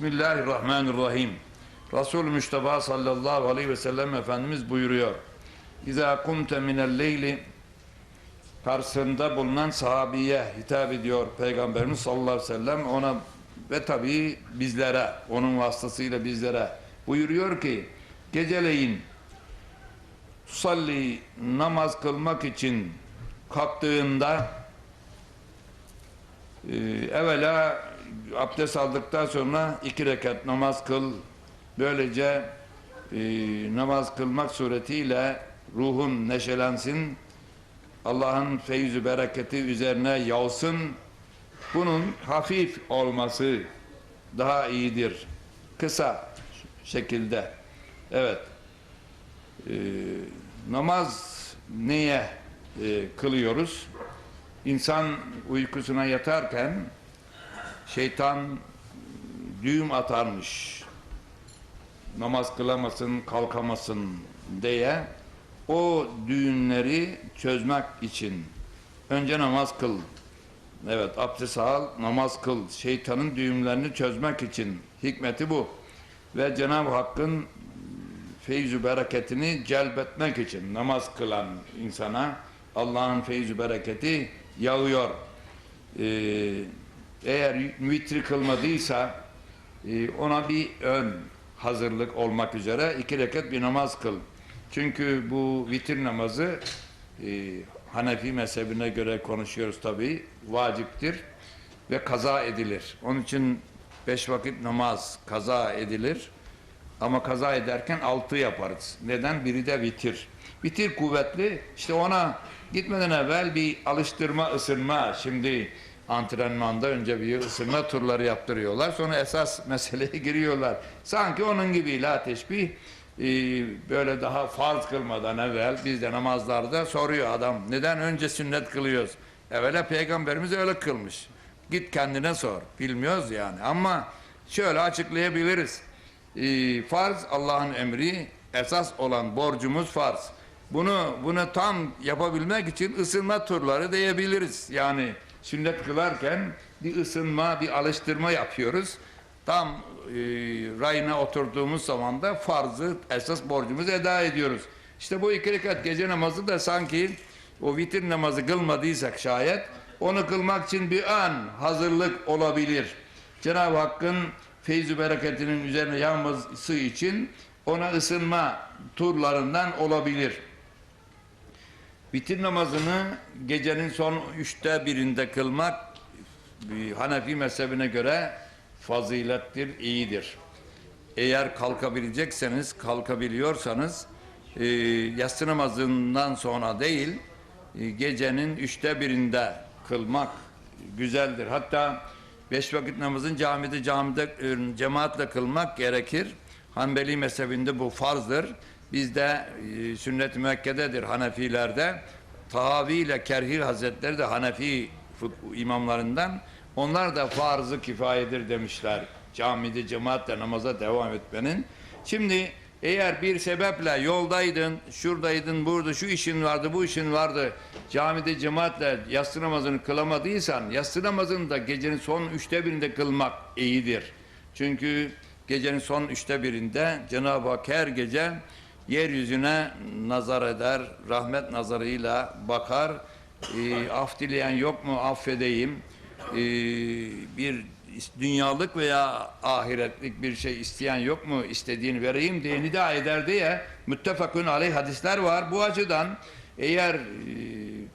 Bismillahirrahmanirrahim. Resul Mustafa sallallahu aleyhi ve sellem Efendimiz buyuruyor. İza kumte minel leyli karşısında bulunan sahabiye hitap ediyor Peygamberimiz sallallahu aleyhi ve sellem ona ve tabii bizlere onun vasıtasıyla bizlere buyuruyor ki geceleyin salli namaz kılmak için kalktığında e, evvela abdest aldıktan sonra iki rekat namaz kıl. Böylece e, namaz kılmak suretiyle ruhun neşelensin Allah'ın feyzü bereketi üzerine yağsın. Bunun hafif olması daha iyidir kısa şekilde. Evet. E, namaz neye e, kılıyoruz? İnsan uykusuna yatarken şeytan düğüm atarmış. Namaz kılamasın kalkamasın diye o düğünleri çözmek için. Önce namaz kıl. Evet abdest al namaz kıl. Şeytanın düğümlerini çözmek için. Hikmeti bu. Ve Cenab-ı Hakk'ın feyzü bereketini celbetmek için namaz kılan insana Allah'ın feyzü bereketi yağıyor. Ee, eğer vitri kılmadıysa e, ona bir ön hazırlık olmak üzere iki rekat bir namaz kıl. Çünkü bu vitir namazı e, Hanefi mezhebine göre konuşuyoruz tabi vaciptir ve kaza edilir. Onun için beş vakit namaz kaza edilir. Ama kaza ederken altı yaparız. Neden? Biri de vitir. Vitir kuvvetli. İşte ona gitmeden evvel bir alıştırma, ısınma. Şimdi antrenmanda önce bir ısınma turları yaptırıyorlar. Sonra esas meseleye giriyorlar. Sanki onun gibi la teşbih e, böyle daha farz kılmadan evvel bizde namazlarda soruyor adam. Neden önce sünnet kılıyoruz? Evvela peygamberimiz öyle kılmış. Git kendine sor. Bilmiyoruz yani. Ama şöyle açıklayabiliriz. E, farz Allah'ın emri, esas olan borcumuz farz. Bunu bunu tam yapabilmek için ısınma turları diyebiliriz. Yani sünnet kılarken bir ısınma, bir alıştırma yapıyoruz. Tam e, rayına oturduğumuz zaman da farzı, esas borcumuzu eda ediyoruz. İşte bu iki rekat gece namazı da sanki o vitir namazı kılmadıysak şayet onu kılmak için bir an hazırlık olabilir. Cenab-ı Hakk'ın feyzü bereketinin üzerine yağması için ona ısınma turlarından olabilir. Vitir namazını gecenin son üçte birinde kılmak Hanefi mezhebine göre fazilettir, iyidir. Eğer kalkabilecekseniz, kalkabiliyorsanız e, yatsı namazından sonra değil, e, gecenin üçte birinde kılmak güzeldir. Hatta beş vakit namazın camide camide e, cemaatle kılmak gerekir. Hanbeli mezhebinde bu farzdır. Bizde e, sünnet-i Mekke'dedir Hanefilerde. Tahavi ile Kerhi Hazretleri de Hanefi imamlarından. Onlar da farzı kifayedir demişler. Camide cemaatle namaza devam etmenin. Şimdi eğer bir sebeple yoldaydın, şuradaydın, burada şu işin vardı, bu işin vardı. Camide cemaatle yatsı namazını kılamadıysan, yatsı namazını da gecenin son üçte birinde kılmak iyidir. Çünkü gecenin son üçte birinde Cenab-ı Hak her gece yeryüzüne nazar eder, rahmet nazarıyla bakar. E, af dileyen yok mu affedeyim. E, bir dünyalık veya ahiretlik bir şey isteyen yok mu istediğini vereyim diye nida eder diye müttefakun aleyh hadisler var. Bu açıdan eğer e,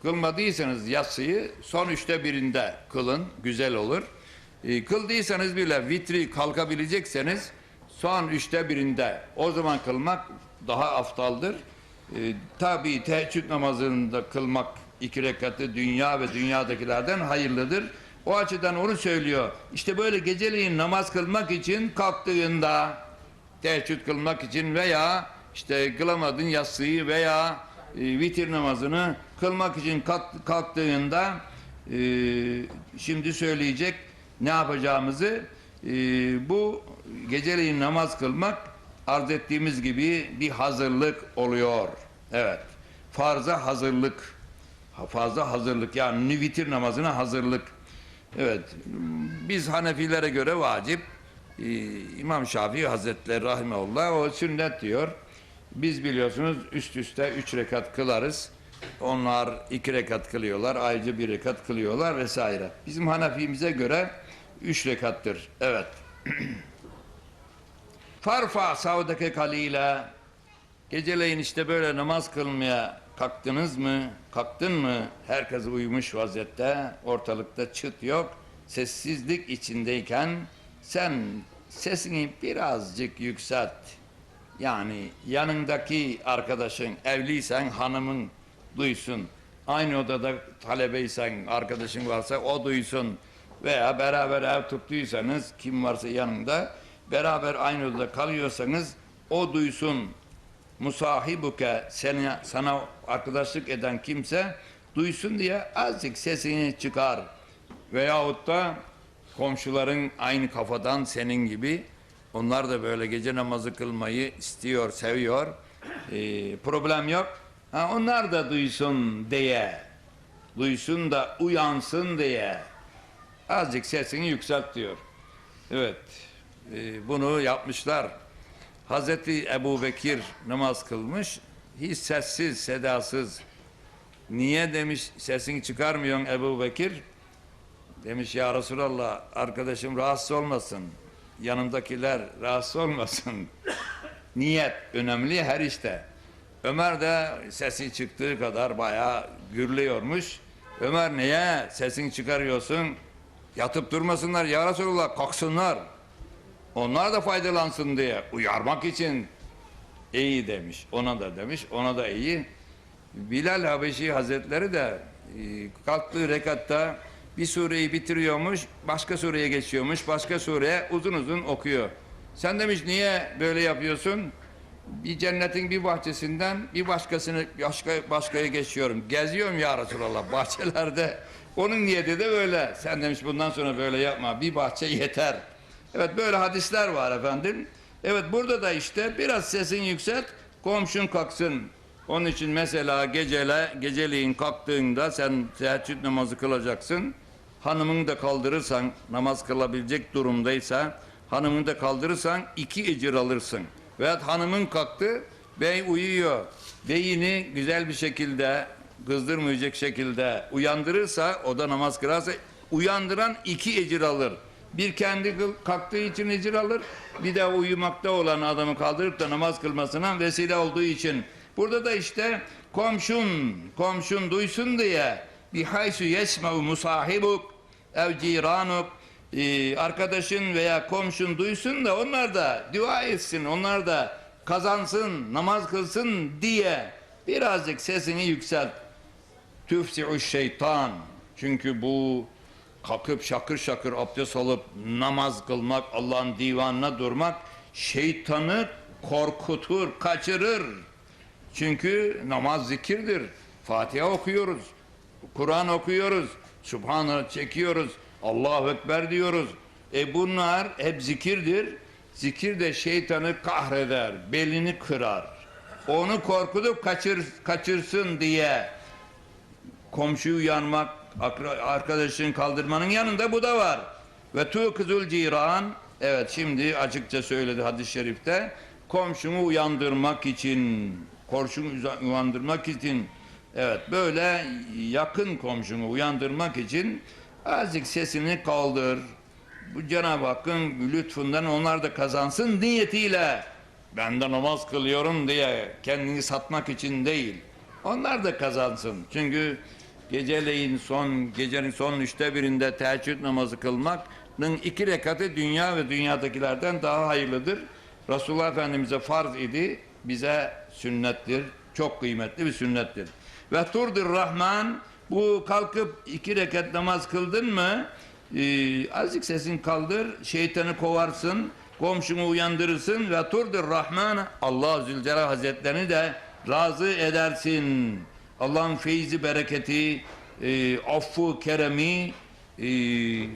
kılmadıysanız yatsıyı son üçte birinde kılın güzel olur. E, kıldıysanız bile vitri kalkabilecekseniz son üçte birinde o zaman kılmak daha aftaldır. E, Tabi teheccüd namazında kılmak iki rekatı dünya ve dünyadakilerden hayırlıdır. O açıdan onu söylüyor. İşte böyle geceleyin namaz kılmak için kalktığında teheccüd kılmak için veya işte kılamadın yatsıyı veya e, vitir namazını kılmak için kalk- kalktığında e, şimdi söyleyecek ne yapacağımızı e, bu geceleyin namaz kılmak arz ettiğimiz gibi bir hazırlık oluyor. Evet. Farza hazırlık. Ha, Farza hazırlık yani vitir namazına hazırlık. Evet. Biz Hanefilere göre vacip Ee, İmam Şafii Hazretleri Rahimahullah o sünnet diyor. Biz biliyorsunuz üst üste üç rekat kılarız. Onlar iki rekat kılıyorlar, ayrıca bir rekat kılıyorlar vesaire. Bizim Hanefimize göre üç rekattır. Evet. Farfa savdake kalile Geceleyin işte böyle namaz kılmaya kalktınız mı? Kalktın mı? Herkes uyumuş vaziyette. Ortalıkta çıt yok. Sessizlik içindeyken sen sesini birazcık yükselt. Yani yanındaki arkadaşın evliysen hanımın duysun. Aynı odada talebeysen arkadaşın varsa o duysun. Veya beraber ev tuttuysanız kim varsa yanında beraber aynı odada kalıyorsanız o duysun musahibuke seni, sana arkadaşlık eden kimse duysun diye azıcık sesini çıkar. Veyahut da komşuların aynı kafadan senin gibi onlar da böyle gece namazı kılmayı istiyor, seviyor. Ee, problem yok. Ha, onlar da duysun diye, duysun da uyansın diye azıcık sesini yükselt diyor. Evet, e, bunu yapmışlar. Hazreti Ebu Bekir namaz kılmış, hiç sessiz, sedasız. Niye demiş sesini çıkarmıyorsun Ebu Bekir? Demiş ya Resulallah arkadaşım rahatsız olmasın. Yanımdakiler rahatsız olmasın. Niyet önemli her işte. Ömer de sesi çıktığı kadar bayağı gürlüyormuş. Ömer niye sesini çıkarıyorsun? Yatıp durmasınlar ya Resulallah kalksınlar. Onlar da faydalansın diye uyarmak için iyi demiş. Ona da demiş, ona da iyi. Bilal Habeşi Hazretleri de e, kalktığı rekatta bir sureyi bitiriyormuş, başka sureye geçiyormuş, başka sureye uzun uzun okuyor. Sen demiş niye böyle yapıyorsun? Bir cennetin bir bahçesinden bir başkasını başka başkaya geçiyorum. Geziyorum ya Resulallah bahçelerde. Onun niyeti de böyle. Sen demiş bundan sonra böyle yapma. Bir bahçe yeter. Evet böyle hadisler var efendim. Evet burada da işte biraz sesin yükselt, komşun kalksın. Onun için mesela gecele, geceliğin kalktığında sen teheccüd namazı kılacaksın. Hanımını da kaldırırsan, namaz kılabilecek durumdaysa, hanımını da kaldırırsan iki ecir alırsın. Veyahut hanımın kalktı, bey uyuyor. Beyini güzel bir şekilde, kızdırmayacak şekilde uyandırırsa, o da namaz kılarsa, uyandıran iki ecir alır. Bir kendi kalktığı için ecir alır. Bir de uyumakta olan adamı kaldırıp da namaz kılmasına vesile olduğu için. Burada da işte komşun, komşun duysun diye bihaysu yesmev musahibuk ev ciranuk e, arkadaşın veya komşun duysun da onlar da dua etsin, onlar da kazansın, namaz kılsın diye birazcık sesini yükselt. Tüfsi'u şeytan. Çünkü bu kalkıp şakır şakır abdest alıp namaz kılmak, Allah'ın divanına durmak şeytanı korkutur, kaçırır. Çünkü namaz zikirdir. Fatiha okuyoruz. Kur'an okuyoruz. Subhanallah çekiyoruz. Allahu Ekber diyoruz. E bunlar hep zikirdir. Zikir de şeytanı kahreder, belini kırar. Onu korkutup kaçır, kaçırsın diye komşuyu uyanmak, akra- arkadaşın kaldırmanın yanında bu da var. Ve tu kızıl ciran, evet şimdi açıkça söyledi hadis-i şerifte, komşunu uyandırmak için, komşunu uza- uyandırmak için, evet böyle yakın komşunu uyandırmak için azıcık sesini kaldır. Bu Cenab-ı Hakk'ın lütfundan onlar da kazansın niyetiyle. Ben de namaz kılıyorum diye kendini satmak için değil. Onlar da kazansın. Çünkü geceleyin son, gecenin son üçte birinde teheccüd namazı kılmakın iki rekatı dünya ve dünyadakilerden daha hayırlıdır. Resulullah Efendimiz'e farz idi, bize sünnettir. Çok kıymetli bir sünnettir. Ve turdur Rahman, bu kalkıp iki rekat namaz kıldın mı, ee, azıcık sesin kaldır, şeytanı kovarsın, komşunu uyandırırsın ve turdur Rahman, Allah Zülcelal Hazretlerini de razı edersin. Allah'ın feyzi, bereketi, e, affı, keremi e,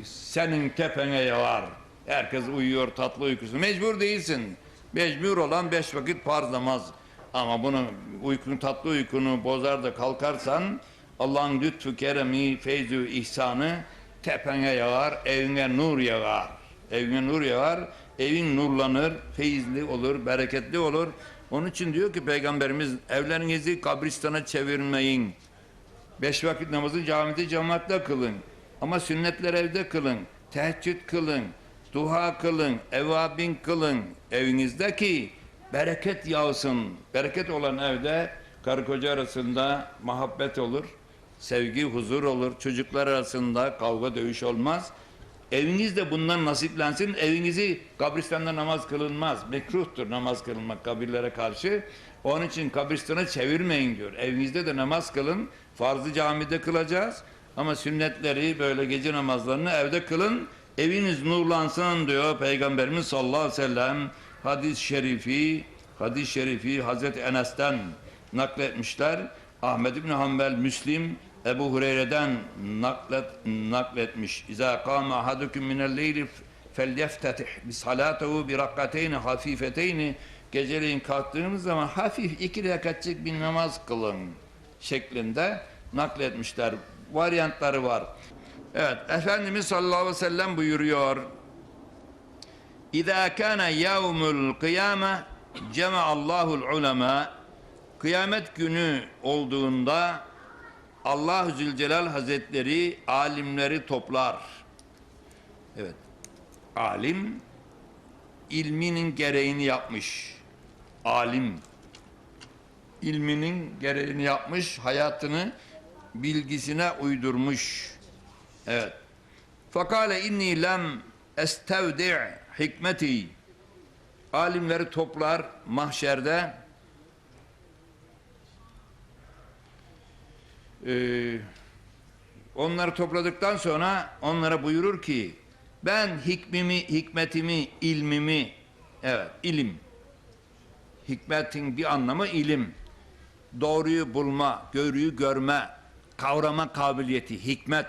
senin tepene yağar. Herkes uyuyor tatlı uykusu. Mecbur değilsin. Mecbur olan beş vakit farz namaz. Ama bunu uykunu tatlı uykunu bozar da kalkarsan Allah'ın lütfu, keremi, feyzü, ihsanı tepene yağar, evine nur yağar. Evine nur yağar. Evin nurlanır, feyizli olur, bereketli olur. Onun için diyor ki Peygamberimiz evlerinizi kabristana çevirmeyin. Beş vakit namazı camide cemaatle kılın. Ama sünnetler evde kılın. Teheccüd kılın. Duha kılın. Evabin kılın. Evinizdeki bereket yağsın. Bereket olan evde karı koca arasında muhabbet olur. Sevgi, huzur olur. Çocuklar arasında kavga, dövüş olmaz. Eviniz de bundan nasiplensin. Evinizi kabristanda namaz kılınmaz. Mekruhtur namaz kılınmak kabirlere karşı. Onun için kabristana çevirmeyin diyor. Evinizde de namaz kılın. Farzı camide kılacağız. Ama sünnetleri böyle gece namazlarını evde kılın. Eviniz nurlansın diyor Peygamberimiz sallallahu aleyhi ve sellem. Hadis-i şerifi, hadis-i şerifi Hazreti Enes'ten nakletmişler. Ahmed İbni Hanbel, Müslim, Ebu Hureyre'den naklet, nakletmiş. İza kâme ahadukum minel leyli felyeftetih bi salatahu bi rakateyni hafifeteyni geceleyin kalktığınız zaman hafif iki rekatçık bir namaz kılın şeklinde nakletmişler. Varyantları var. Evet, Efendimiz sallallahu aleyhi ve sellem buyuruyor. İza kana yevmul kıyame cema'allahul ulema Kıyamet günü olduğunda Allah Zülcelal Hazretleri alimleri toplar. Evet. Alim ilminin gereğini yapmış. Alim ilminin gereğini yapmış, hayatını bilgisine uydurmuş. Evet. Fakale inni lem estevdi' hikmeti. Alimleri toplar mahşerde. Ee, onları topladıktan sonra onlara buyurur ki ben hikmimi, hikmetimi, ilmimi evet ilim hikmetin bir anlamı ilim doğruyu bulma, görüyü görme, kavrama kabiliyeti, hikmet.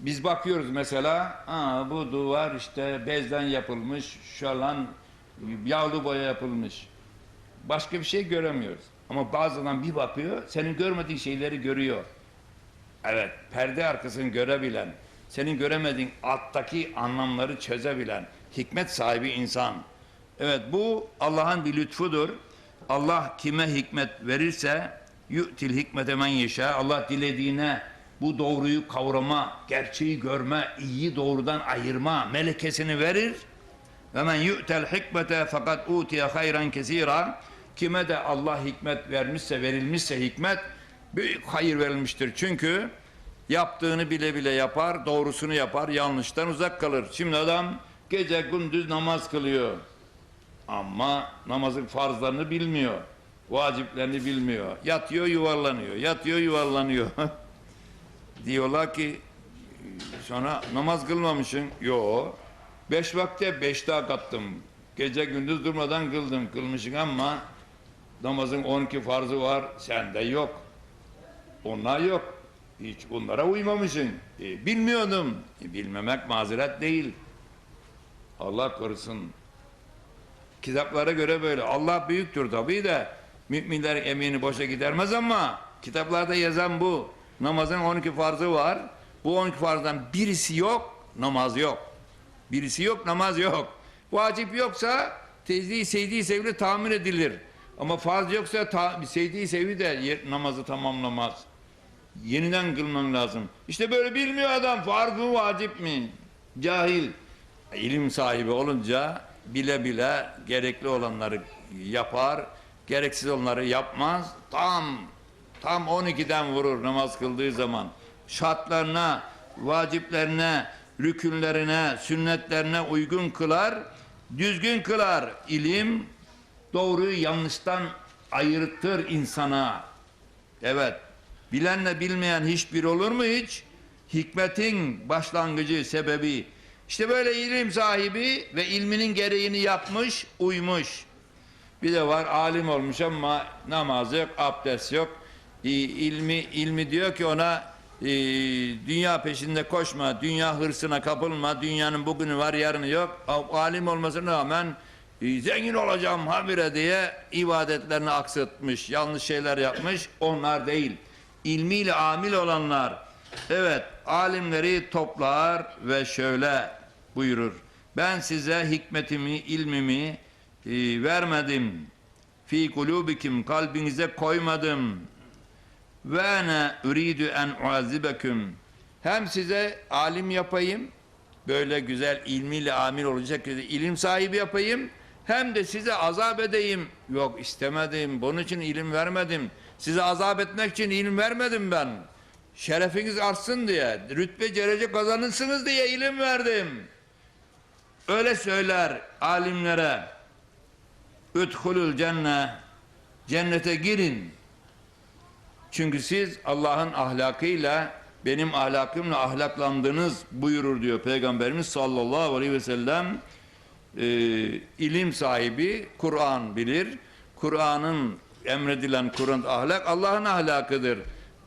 Biz bakıyoruz mesela, Aa, bu duvar işte bezden yapılmış, şalan yağlı boya yapılmış. Başka bir şey göremiyoruz. Ama bazen bir bakıyor, senin görmediğin şeyleri görüyor. Evet, perde arkasını görebilen, senin göremediğin alttaki anlamları çözebilen, hikmet sahibi insan. Evet, bu Allah'ın bir lütfudur. Allah kime hikmet verirse yu'til hikmete men yeşâ. Allah dilediğine bu doğruyu kavrama, gerçeği görme, iyi doğrudan ayırma melekesini verir. Ve men yu'tel hikmete fakat utiye hayran kesira. Kime de Allah hikmet vermişse, verilmişse hikmet büyük hayır verilmiştir. Çünkü yaptığını bile bile yapar, doğrusunu yapar, yanlıştan uzak kalır. Şimdi adam gece gündüz namaz kılıyor. Ama namazın farzlarını bilmiyor. Vaciplerini bilmiyor. Yatıyor yuvarlanıyor. Yatıyor yuvarlanıyor. Diyorlar ki sonra namaz kılmamışsın. Yo. Beş vakte beş daha kattım. Gece gündüz durmadan kıldım. Kılmışsın ama namazın 12 farzı var. Sende yok. Onlar yok. Hiç bunlara uymamışsın. E, bilmiyordum. E, bilmemek mazeret değil. Allah korusun. Kitaplara göre böyle. Allah büyüktür tabii de müminlerin emini boşa gidermez ama kitaplarda yazan bu. Namazın 12 farzı var. Bu 12 farzdan birisi yok, namaz yok. Birisi yok, namaz yok. Vacip yoksa tezdiği, sevdiği sevgi tahmin edilir. Ama farz yoksa ta, sevdiği sevgi de namazı tamamlamaz. Yeniden kılman lazım. İşte böyle bilmiyor adam farz mı vacip mi? Cahil. İlim sahibi olunca bile bile gerekli olanları yapar, gereksiz olanları yapmaz. Tam tam 12'den vurur namaz kıldığı zaman. Şartlarına, vaciplerine, rükünlerine, sünnetlerine uygun kılar, düzgün kılar. İlim doğruyu yanlıştan ayırtır insana. Evet. Bilenle bilmeyen hiçbir olur mu hiç? Hikmetin başlangıcı, sebebi. İşte böyle ilim sahibi ve ilminin gereğini yapmış, uymuş. Bir de var alim olmuş ama namaz yok, abdest yok. İlmi ilmi diyor ki ona dünya peşinde koşma, dünya hırsına kapılma, dünyanın bugünü var yarını yok. Alim olmasına rağmen zengin olacağım habire diye ibadetlerini aksatmış, yanlış şeyler yapmış. Onlar değil. İlmiyle amil olanlar. Evet, alimleri toplar ve şöyle buyurur. Ben size hikmetimi, ilmimi e, vermedim. Fi kulubikum kalbinize koymadım. Ve ene uridu en uazibeküm. Hem size alim yapayım, böyle güzel ilmiyle amil olacak ilim sahibi yapayım, hem de size azap edeyim. Yok istemedim, bunun için ilim vermedim. Size azap etmek için ilim vermedim ben. Şerefiniz artsın diye, rütbe derece kazanırsınız diye ilim verdim. Öyle söyler alimlere. Üdhulul cenne, cennete girin. Çünkü siz Allah'ın ahlakıyla benim ahlakımla ahlaklandınız buyurur diyor Peygamberimiz sallallahu aleyhi ve sellem. Ee, ilim sahibi Kur'an bilir. Kur'an'ın emredilen Kur'an ahlak Allah'ın ahlakıdır.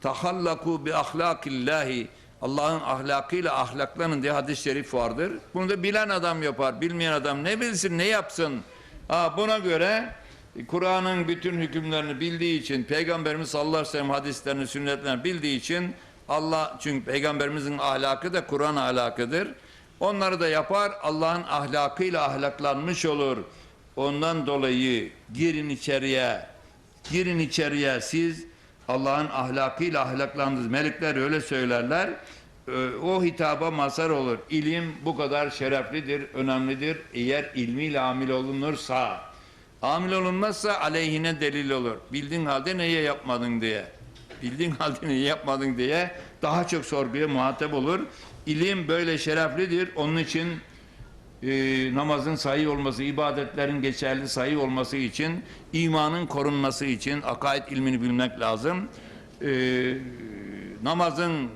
Tahallaku bi ahlakillahi Allah'ın ahlakıyla ahlaklanın diye hadis-i şerif vardır. Bunu da bilen adam yapar. Bilmeyen adam ne bilsin ne yapsın. Ha, buna göre Kur'an'ın bütün hükümlerini bildiği için, Peygamberimiz sallallahu aleyhi ve sellem hadislerini, sünnetlerini bildiği için Allah çünkü Peygamberimizin ahlakı da Kur'an ahlakıdır. Onları da yapar, Allah'ın ahlakıyla ahlaklanmış olur. Ondan dolayı girin içeriye, girin içeriye siz Allah'ın ahlakıyla ahlaklandınız. Melekler öyle söylerler. Ee, O hitaba mazhar olur. İlim bu kadar şereflidir, önemlidir. Eğer ilmiyle amil olunursa, amil olunmazsa aleyhine delil olur. Bildiğin halde neye yapmadın diye. Bildiğin halde neyi yapmadın diye daha çok sorguya muhatap olur. İlim böyle şereflidir. Onun için e, namazın sahih olması, ibadetlerin geçerli sahih olması için, imanın korunması için akaid ilmini bilmek lazım. E, namazın,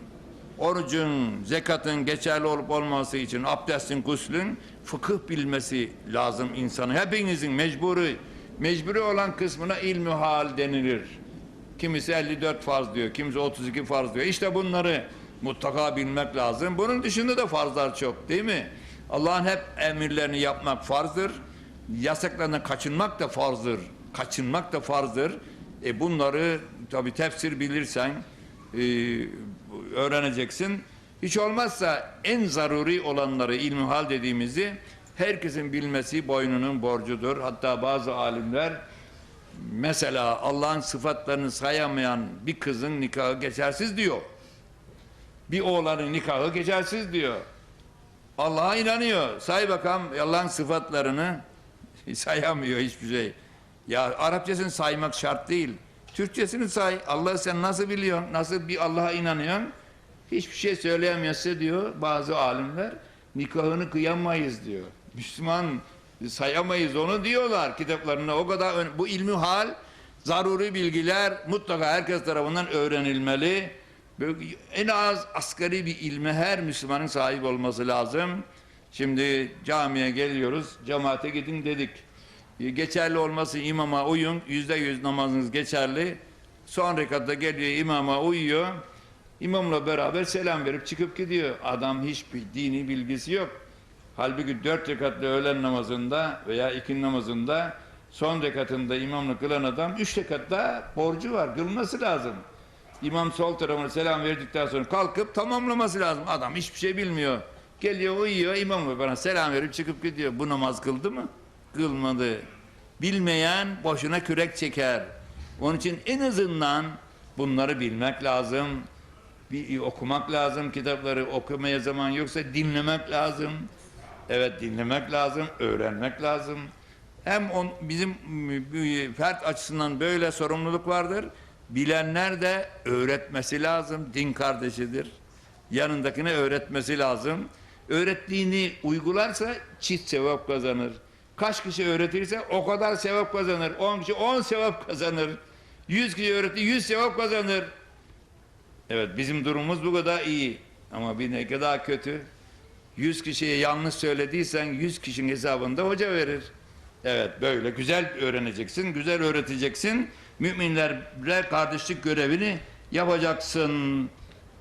orucun, zekatın geçerli olup olması için abdestin, guslün fıkıh bilmesi lazım insanın. Hepinizin mecburi, mecburi olan kısmına ilmi hal denilir. Kimisi 54 farz diyor, kimisi 32 farz diyor. İşte bunları mutlaka bilmek lazım. Bunun dışında da farzlar çok değil mi? Allah'ın hep emirlerini yapmak farzdır. Yasaklarından kaçınmak da farzdır. Kaçınmak da farzdır. E bunları tabi tefsir bilirsen e, öğreneceksin. Hiç olmazsa en zaruri olanları ilmihal dediğimizi herkesin bilmesi boynunun borcudur. Hatta bazı alimler mesela Allah'ın sıfatlarını sayamayan bir kızın nikahı geçersiz diyor. Bir oğlanın nikahı geçersiz diyor. Allah'a inanıyor. Say bakalım Allah'ın sıfatlarını sayamıyor hiçbir şey. Ya Arapçasını saymak şart değil. Türkçesini say. Allah sen nasıl biliyorsun? Nasıl bir Allah'a inanıyorsun? Hiçbir şey söyleyemiyorsa diyor bazı alimler nikahını kıyamayız diyor. Müslüman sayamayız onu diyorlar kitaplarında. O kadar bu ilmi hal zaruri bilgiler mutlaka herkes tarafından öğrenilmeli. En az asgari bir ilme her Müslümanın sahip olması lazım. Şimdi camiye geliyoruz, cemaate gidin dedik. E, Geçerli olması imama uyun, yüzde yüz namazınız geçerli. Son rekatta geliyor imama uyuyor. İmamla beraber selam verip çıkıp gidiyor. Adam hiçbir dini bilgisi yok. Halbuki dört rekatlı öğlen namazında veya ikindi namazında son rekatında imamla kılan adam üç rekatta borcu var. Kılması lazım. İmam sol tarafına selam verdikten sonra kalkıp tamamlaması lazım. Adam hiçbir şey bilmiyor. Geliyor uyuyor imam bana selam verip çıkıp gidiyor. Bu namaz kıldı mı? Kılmadı. Bilmeyen boşuna kürek çeker. Onun için en azından bunları bilmek lazım. Bir okumak lazım kitapları okumaya zaman yoksa dinlemek lazım. Evet dinlemek lazım, öğrenmek lazım. Hem on, bizim fert açısından böyle sorumluluk vardır. Bilenler de öğretmesi lazım. Din kardeşidir. Yanındakine öğretmesi lazım. Öğrettiğini uygularsa çift sevap kazanır. Kaç kişi öğretirse o kadar sevap kazanır. 10 kişi 10 sevap kazanır. 100 kişi öğretti 100 sevap kazanır. Evet bizim durumumuz bu kadar iyi. Ama bir ne kadar kötü. 100 kişiye yanlış söylediysen 100 kişinin hesabında hoca verir. Evet böyle güzel öğreneceksin, güzel öğreteceksin. Müminlerle kardeşlik görevini yapacaksın.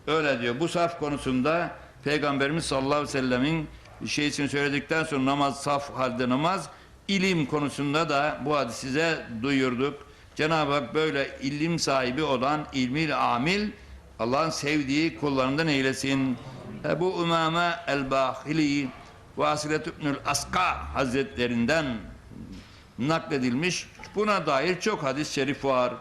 Öyle diyor. Bu saf konusunda Peygamberimiz sallallahu aleyhi ve sellemin şeysini söyledikten sonra namaz saf halde namaz ilim konusunda da bu hadisi size duyurduk. Cenab-ı Hak böyle ilim sahibi olan ilmiyle amil Allah'ın sevdiği kullarından eylesin. Ebu Umame el-Bahili Vasilet İbnül Aska Hazretlerinden nakledilmiş. Buna dair çok hadis-i şerif var.